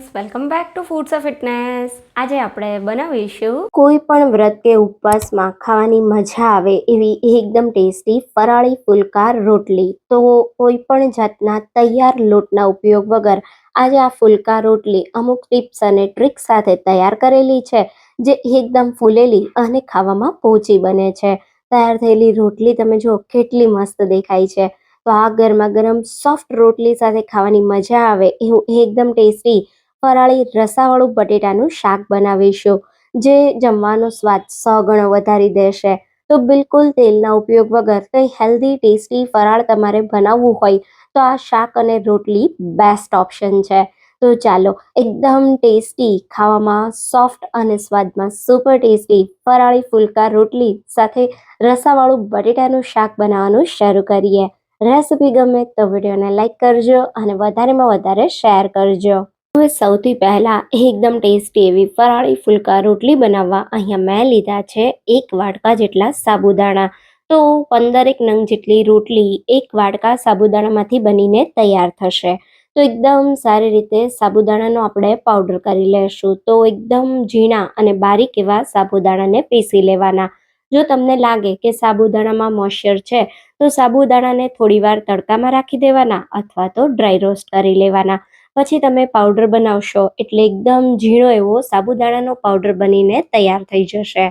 Friends welcome back to foods of fitness આજે આપણે બનાવીશું કોઈ પણ વ્રત કે ઉપવાસમાં ખાવાની મજા આવે એવી એકદમ ટેસ્ટી ફરાળી ફુલકાર રોટલી. તો કોઈ પણ જાતના તૈયાર લોટના ઉપયોગ વગર આજે આ ફુલકા રોટલી અમુક ટિપ્સ અને ટ્રિક્સ સાથે તૈયાર કરેલી છે, જે એકદમ ફૂલેલી અને ખાવામાં પોચી બને છે. તૈયાર થયેલી રોટલી તમે જુઓ, કેટલી મસ્ત દેખાય છે. તો આ ગરમા ગરમ સોફ્ટ રોટલી સાથે ખાવાની મજા આવે એવું એકદમ ટેસ્ટી ફરાળી રસાવાળું બટેટાનું શાક બનાવીશું, જે જમવાનો સ્વાદ સો ગણો વધારી દેશે. તો બિલકુલ તેલના ઉપયોગ વગર કંઈ હેલ્ધી ટેસ્ટી ફરાળ તમારે બનાવવું હોય, તો આ શાક અને રોટલી બેસ્ટ ઓપ્શન છે. તો ચાલો, એકદમ ટેસ્ટી ખાવામાં સોફ્ટ અને સ્વાદમાં સુપર ટેસ્ટી ફરાળી ફુલકા રોટલી સાથે રસાવાળું બટેટાનું શાક બનાવવાનું શરૂ કરીએ. રેસિપી ગમે તો વિડીયોને લાઇક કરજો અને વધારેમાં વધારે શેર કરજો. સૌથી પહેલા એકદમ ટેસ્ટી એવી ફરાળી ફુલકા રોટલી બનાવવા અહીંયા મેં લીધા છે એક વાડકા જેટલા સાબુદાણા. તો પંદરેક નંગ જેટલી રોટલી એક વાડકા સાબુદાણામાંથી બનીને તૈયાર થશે. તો એકદમ સારી રીતે સાબુદાણાનો આપણે પાવડર કરી લેશું. તો એકદમ ઝીણા અને બારીક એવા સાબુદાણાને પીસી લેવાના. જો તમને લાગે કે સાબુદાણામાં મોઇશ્ચર છે, તો સાબુદાણાને થોડીવાર તડકામાં રાખી દેવાના અથવા તો ડ્રાય રોસ્ટ કરી લેવાના. પછી તમે પાવડર બનાવશો એટલે એકદમ ઝીણો એવો સાબુદાણાનો પાવડર બનીને તૈયાર થઈ જશે.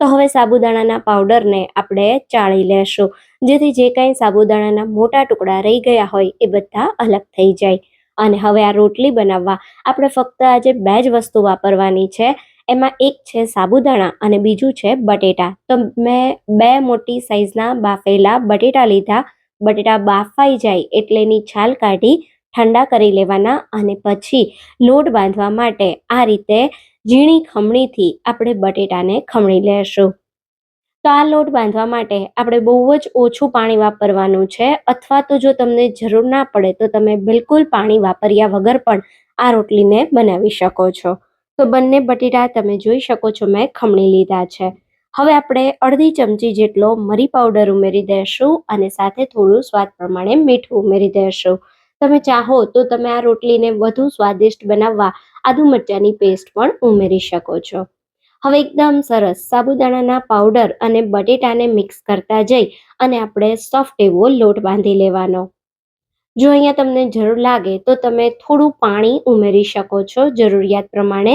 તો હવે સાબુદાણાના પાવડરને આપણે ચાળી લેશું. જેથી જે કાંઈ સાબુદાણાના મોટા ટુકડા રહી ગયા હોય એ બધા અલગ થઈ જાય. અને હવે આ રોટલી બનાવવા આપણે ફક્ત આજે બે જ વસ્તુ વાપરવાની છે, એમાં એક છે સાબુદાણા અને બીજું છે બટેટા. તો મેં બે મોટી સાઈઝના બાફેલા બટેટા લીધા. બટેટા બાફાઈ જાય એટલે એની છાલ કાઢી ઠંડા કરી લેવાના અને પછી લોટ બાંધવા માટે આ રીતે ઝીણી ખમણીથી આપણે બટેટાને ખમણી લેશું. તો આ લોટ બાંધવા માટે આપણે બહુ જ ઓછું પાણી વાપરવાનું છે અથવા તો જો તમને જરૂર ના પડે તો તમે બિલકુલ પાણી વાપર્યા વગર પણ આ રોટલીને બનાવી શકો છો. તો બંને બટેટા તમે જોઈ શકો છો મેં ખમણી લીધા છે. હવે આપણે અડધી ચમચી જેટલો મરી પાવડર ઉમેરી દઈશું અને સાથે થોડું સ્વાદ પ્રમાણે મીઠું ઉમેરી દઈશું તમે ચાહો તો તમે આ રોટલીને વધુ સ્વાદિષ્ટ બનાવવા આદુ મરચાંની પેસ્ટ પણ ઉમેરી શકો છો. હવે એકદમ સરસ સાબુદાણાના પાવડર અને બટેટાને મિક્સ કરતા જઈ અને આપણે સોફ્ટ એવો લોટ બાંધી લેવાનો. જો અહીંયા તમને જરૂર લાગે તો તમે થોડું પાણી ઉમેરી શકો છો જરૂરિયાત પ્રમાણે.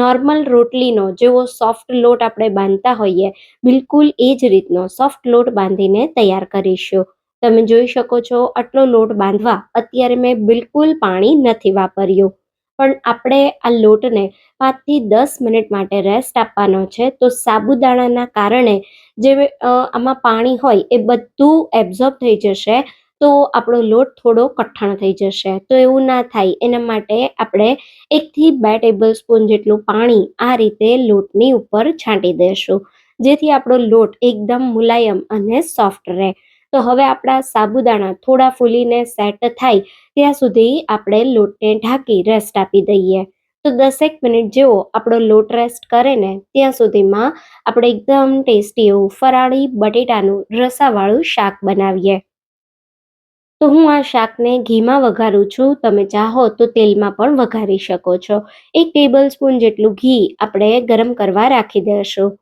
નોર્મલ રોટલીનો જેવો સોફ્ટ લોટ આપણે બાંધતા હોઈએ, બિલકુલ એ જ રીતનો સોફ્ટ લોટ બાંધીને તૈયાર કરીશું. તમે જોઈ શકો છો આટલો લોટ બાંધવા અત્યારે મેં બિલકુલ પાણી નથી વાપર્યું. પણ આપણે આ લોટને પાંચથી દસ મિનિટ માટે રેસ્ટ આપવાનો છે, તો સાબુદાણાના કારણે જે આમાં પાણી હોય એ બધું એબ્ઝોર્બ થઈ જશે, તો આપણો લોટ થોડો કઠણ થઈ જશે. તો એવું ના થાય, એના માટે આપણે એકથી બે ટેબલ સ્પૂન જેટલું પાણી આ રીતે લોટની ઉપર છાંટી દેશું જેથી આપણો લોટ એકદમ મુલાયમ અને સોફ્ટ રહે. તો હવે આપણા સાબુદાણા થોડા ફૂલીને સેટ થાય ત્યાં સુધી આપણે લોટને ઢાંકી રેસ્ટ આપી દઈએ. તો દસેક મિનિટ જેવો આપણો લોટ રેસ્ટ કરે ને ત્યાં સુધીમાં આપણે એકદમ ટેસ્ટી એવું ફરાળી બટેટાનું રસાવાળું શાક બનાવીએ. તો હું આ શાકને ઘીમાં વઘારું છું. તમે ચાહો તો તેલમાં પણ વઘારી શકો છો. એક ટેબલ સ્પૂન જેટલું ઘી આપણે ગરમ કરવા રાખી દઈશું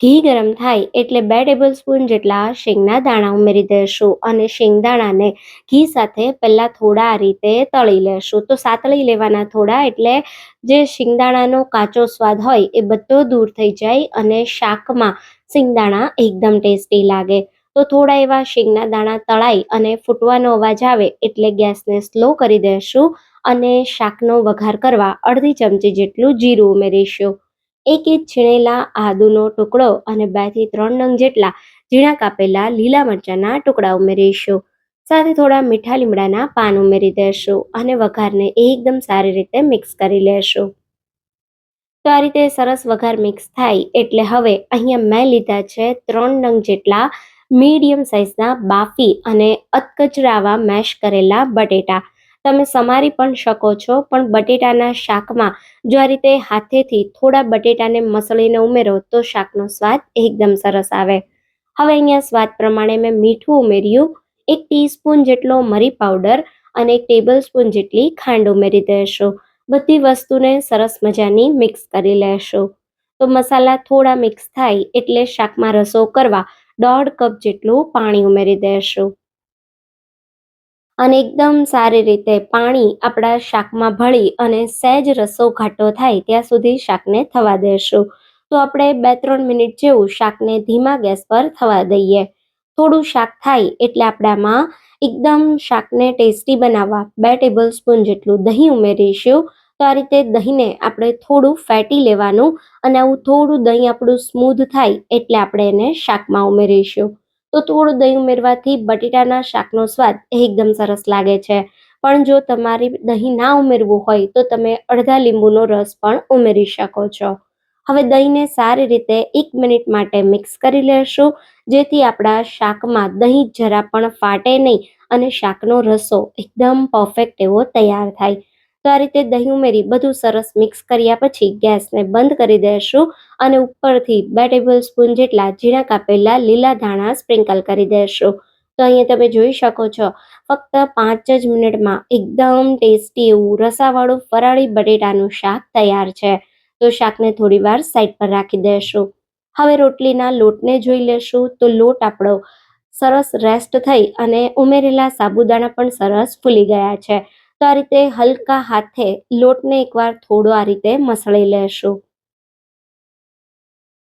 ઘી ગરમ થાય એટલે બે ટેબલ સ્પૂન જેટલા શેંગના દાણા ઉમેરી દઈશું અને શેંગદાણાને ઘી સાથે પહેલાં થોડા રીતે તળી લેશું. તો સાતળી લેવાના થોડા એટલે જે શિંગદાણાનો કાચો સ્વાદ હોય એ બધો દૂર થઈ જાય અને શાકમાં શિંગદાણા એકદમ ટેસ્ટી લાગે. તો થોડા એવા શેંગના દાણા તળાઈ અને ફૂટવાનો અવાજ આવે એટલે ગેસને સ્લો કરી દઈશું અને શાકનો વઘાર કરવા અડધી ચમચી જેટલું જીરું ઉમેરીશું. એક ઇંચ છીણેલા આદુનો ટુકડો અને બેથી ત્રણ નંગ જેટલા ઝીણા કાપેલા લીલા મરચાંના ટુકડા ઉમેરીશું. સાથે થોડા મીઠા લીમડાના પાન ઉમેરી દઈશું અને વઘારને એકદમ સારી રીતે મિક્સ કરી લેશું. તો આ રીતે સરસ વઘાર મિક્સ થાય એટલે હવે અહીંયા મેં લીધા છે ત્રણ નંગ જેટલા મીડિયમ સાઇઝના બાફી અને અતકચરાવા મેશ કરેલા બટેટા. તમે સમારી પણ શકો છો. પણ બટેટાના શાકમાં જો આ રીતે હાથેથી થોડા બટેટાને મસળીને ઉમેરો, તો શાકનો સ્વાદ એકદમ સરસ આવે. હવે અહીંયા સ્વાદ પ્રમાણે મેં મીઠું ઉમેર્યું. એક ટીસ્પૂન જેટલો મરી પાવડર અને એક ટેબલ સ્પૂન જેટલી ખાંડ ઉમેરી દેશો. બધી વસ્તુને સરસ મજાની મિક્સ કરી લેશું. તો મસાલા થોડા મિક્સ થાય એટલે શાકમાં રસો કરવા દોઢ કપ જેટલું પાણી ઉમેરી દઈશું અને એકદમ સારી રીતે પાણી આપણા શાકમાં ભળી અને સહેજ રસો ઘાટો થાય ત્યાં સુધી શાકને થવા દેશું. તો આપણે બે ત્રણ મિનિટ જેવું શાકને ધીમા ગેસ પર થવા દઈએ. થોડું શાક થાય એટલે આપણામાં એકદમ શાકને ટેસ્ટી બનાવવા બે ટેબલ સ્પૂન જેટલું દહીં ઉમેરીશું. તો આ રીતે દહીંને આપણે થોડું ફેટી લેવાનું અને આવું થોડું દહીં આપણું સ્મૂધ થાય એટલે આપણે એને શાકમાં ઉમેરીશું. તો થોડું દહીં ઉમેરવાથી બટેટાના શાકનો સ્વાદ એકદમ સરસ લાગે છે. પણ જો તમારે દહીં ના ઉમેરવું હોય, તો તમે અડધા લીંબુનો રસ પણ ઉમેરી શકો છો. હવે દહીંને સારી રીતે એક મિનિટ માટે મિક્સ કરી લેશું, જેથી આપણા શાકમાં દહીં જરા પણ ફાટે નહીં અને શાકનો રસો એકદમ પરફેક્ટ એવો તૈયાર થાય. તો આ રીતે દહીં ઉમેરી બધું સરસ મિક્સ કર્યા પછી ગેસને બંધ કરી દેશું અને ઉપરથી બે ટેબલ સ્પૂન જેટલા ઝીણા કાપેલા લીલા ધાણા સ્પ્રિંકલ કરી દેશું. તો અહીંયા તમે જોઈ શકો છો, ફક્ત પાંચ જ મિનિટમાં એકદમ ટેસ્ટી એવું રસાવાળું ફરાળી બટેટાનું શાક તૈયાર છે. તો શાકને થોડી વાર સાઈડ પર રાખી દેશું. હવે રોટલીના લોટને જોઈ લેશું, તો લોટ આપણો સરસ રેસ્ટ થઈ અને ઉમેરેલા સાબુદાણા પણ સરસ ફૂલી ગયા છે. તો આ રીતે હલકા હાથે લોટને એકવાર થોડો આ રીતે મસળી લેશું.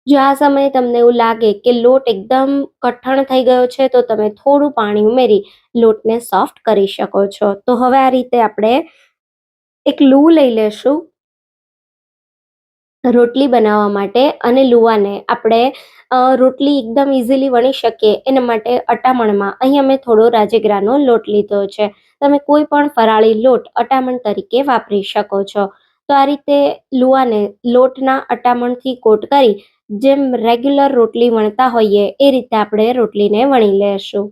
જો આ સમયે તમને એવું લાગે કે લોટ એકદમ કઠણ થઈ ગયો છે, તો તમે થોડું પાણી ઉમેરી લોટને સોફ્ટ કરી શકો છો. તો હવે આ રીતે આપણે એક લૂ લઈ લેશું. રોટલી બનાવવા માટે અને લુવાને આપણે રોટલી એકદમ ઇઝીલી વણી શકીએ. એના માટે અટામણમાં અહીં અમે થોડો રાજગરાનો લોટ લીધો છે. તમે કોઈ પણ ફરાળી લોટ અટામણ તરીકે વાપરી શકો છો. તો આ રીતે લુવાને લોટના અટામણથી કોટ કરી જેમ રેગ્યુલર રોટલી વણતા હોઈએ એ રીતે આપણે રોટલીને વણી લેશું.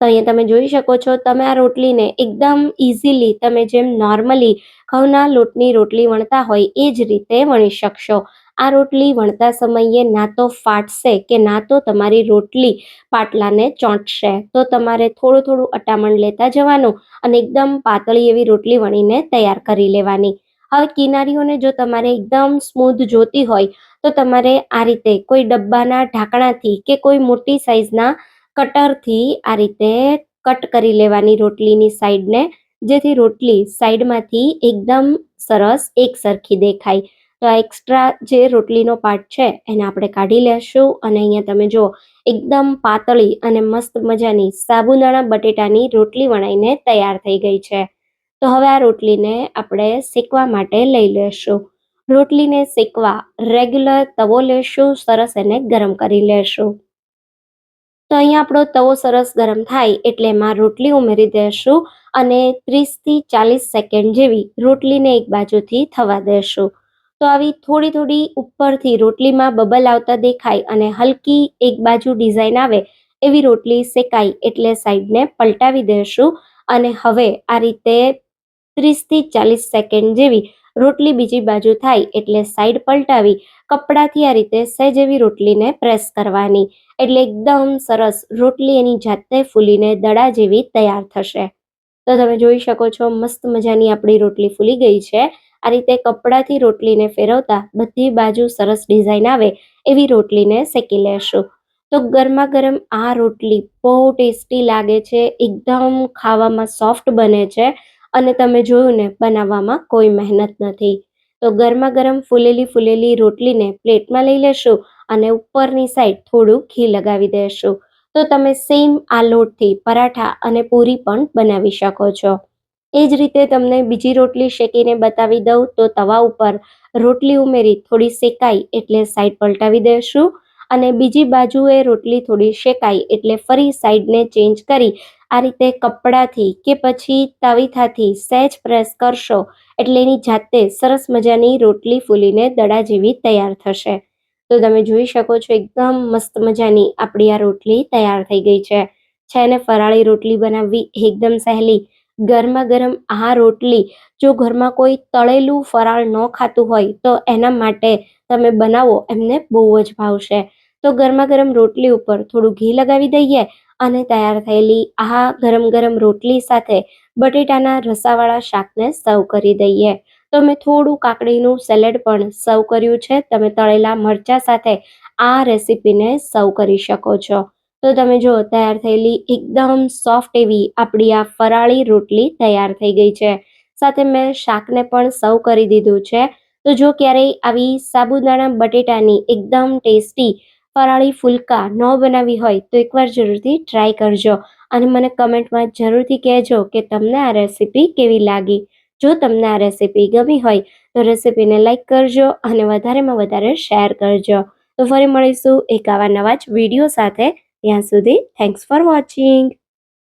તો અહીંયા તમે જોઈ શકો છો, તમે આ રોટલીને એકદમ ઇઝીલી તમે જેમ નોર્મલી ઘઉંના લોટની રોટલી વણતા હોય એ જ રીતે વણી શકશો. આ રોટલી વણતા સમયે ના તો ફાટશે કે ના તો તમારી રોટલી પાટલાને ચોંટશે. તો તમારે થોડું થોડું અટામણ લેતા જવાનું અને એકદમ પાતળી એવી રોટલી વણીને તૈયાર કરી લેવાની. હવે કિનારીઓને જો તમારે એકદમ સ્મૂધ જોતી હોય, તો તમારે આ રીતે કોઈ ડબ્બાના ઢાંકણાથી કે કોઈ મોટી સાઈઝના કટરથી આ રીતે કટ કરી લેવાની રોટલીની સાઈડને, જેથી રોટલી સાઈડમાંથી એકદમ સરસ એક સરખી દેખાય. તો આ એક્સ્ટ્રા જે રોટલીનો પાર્ટ છે, એને આપણે કાઢી લેશું અને અહીંયા તમે જો એકદમ પાતળી અને મસ્ત મજાની સાબુદાણા બટેટાની રોટલી વણાઈને તૈયાર થઈ ગઈ છે. તો હવે આ રોટલીને આપણે શેકવા માટે લઈ લેશું. રોટલીને શેકવા રેગ્યુલર તવો લેશું, સરસ એને ગરમ કરી લેશું. તો અહીંયા આપણો તવો સરસ ગરમ થાય એટલે એમાં રોટલી ઉમેરી દઈશું અને ત્રીસથી ચાલીસ સેકન્ડ જેવી રોટલીને એક બાજુથી થવા દેશું. તો આવી થોડી થોડી ઉપરથી રોટલીમાં બબલ આવતા દેખાય અને હલકી એક બાજુ ડિઝાઇન આવે એવી રોટલી શેકાય એટલે સાઈડને પલટાવી દઈશું અને હવે આ રીતે ત્રીસથી ચાલીસ સેકન્ડ જેવી રોટલી બીજી બાજુ થાય એટલે સાઈડ પલટાવી કપડાથી આ રીતે સહેજ એવી રોટલીને પ્રેસ કરવાની. એટલે એકદમ સરસ રોટલી એની જાતે ફૂલીને દડા જેવી તૈયાર થશે. તો તમે જોઈ શકો છો મસ્ત મજાની આપણી રોટલી ફૂલી ગઈ છે. આ રીતે કપડાથી રોટલીને ફેરવતા બધી બાજુ સરસ ડિઝાઇન આવે એવી રોટલીને શેકી લેશું. તો ગરમા ગરમ આ રોટલી બહુ ટેસ્ટી લાગે છે, એકદમ ખાવામાં સોફ્ટ બને છે અને તમે જોયું ને, બનાવવામાં કોઈ મહેનત નથી. તો ગરમા ગરમ ફૂલેલી ફૂલેલી રોટલીને પ્લેટમાં લઈ લેશું અને ઉપરની સાઈડ થોડું ઘી લગાવી દેશું. તો તમે સેમ આ લોટથી પરાઠા અને પૂરી પણ બનાવી શકો છો. એ જ રીતે તમને બીજી રોટલી શેકીને બતાવી દઉં, તો તવા ઉપર રોટલી ઉમેરી થોડી શેકાય એટલે સાઈડ પલટાવી દઈશું અને બીજી બાજુએ રોટલી થોડી શેકાય એટલે ફરી સાઈડને ચેન્જ કરી આ રીતે કપડાથી કે પછી તવીથાથી સહેજ પ્રેસ કરશો એટલે એની જાતે સરસ મજાની રોટલી ફૂલીને દડા જેવી તૈયાર થશે. તો તમે જોઈ શકો છો એકદમ મસ્ત મજાની આપણી આ રોટલી તૈયાર થઈ ગઈ છે. છે ને ફરાળી રોટલી બનાવવી એકદમ સહેલી ગરમા ગરમ આ રોટલી જો ઘરમાં કોઈ તળેલું ફરાળ ન ખાતું હોય તો એના માટે તમે બનાવો, એમને બહુ જ ભાવશે. તો ગરમા ગરમ રોટલી ઉપર થોડું ઘી લગાવી દઈએ અને તૈયાર થયેલી આ ગરમ ગરમ રોટલી સાથે બટેટાના રસાવાળા શાકને સર્વ કરી દઈએ. તો મેં થોડું કાકડીનું સેલેડ પણ સર્વ કર્યું છે. તમે તળેલા મરચા સાથે આ રેસીપીને સર્વ કરી શકો છો. તો તમે જો, તૈયાર થયેલી એકદમ સોફ્ટ એવી આપણી આ ફરાળી રોટલી તૈયાર થઈ ગઈ છે. સાથે મેં શાકને પણ સર્વ કરી દીધું છે. તો જો ક્યારેય આવી સાબુદાણા બટેટાની એકદમ ટેસ્ટી ફરાળી ફુલકા ન બનાવી હોય, તો એકવાર જરૂરથી ટ્રાય કરજો. અને મને કમેન્ટમાં જરૂરથી કહેજો કે તમને આ રેસીપી કેવી લાગી? જો તમને આ રેસીપી ગમી હોય, તો રેસીપીને લાઇક કરજો અને વધારેમાં વધારે શેર કરજો. તો ફરી મળીશું એક આવા નવા જ વીડિયો સાથે. ત્યાં સુધી થેન્ક્સ ફોર વોચિંગ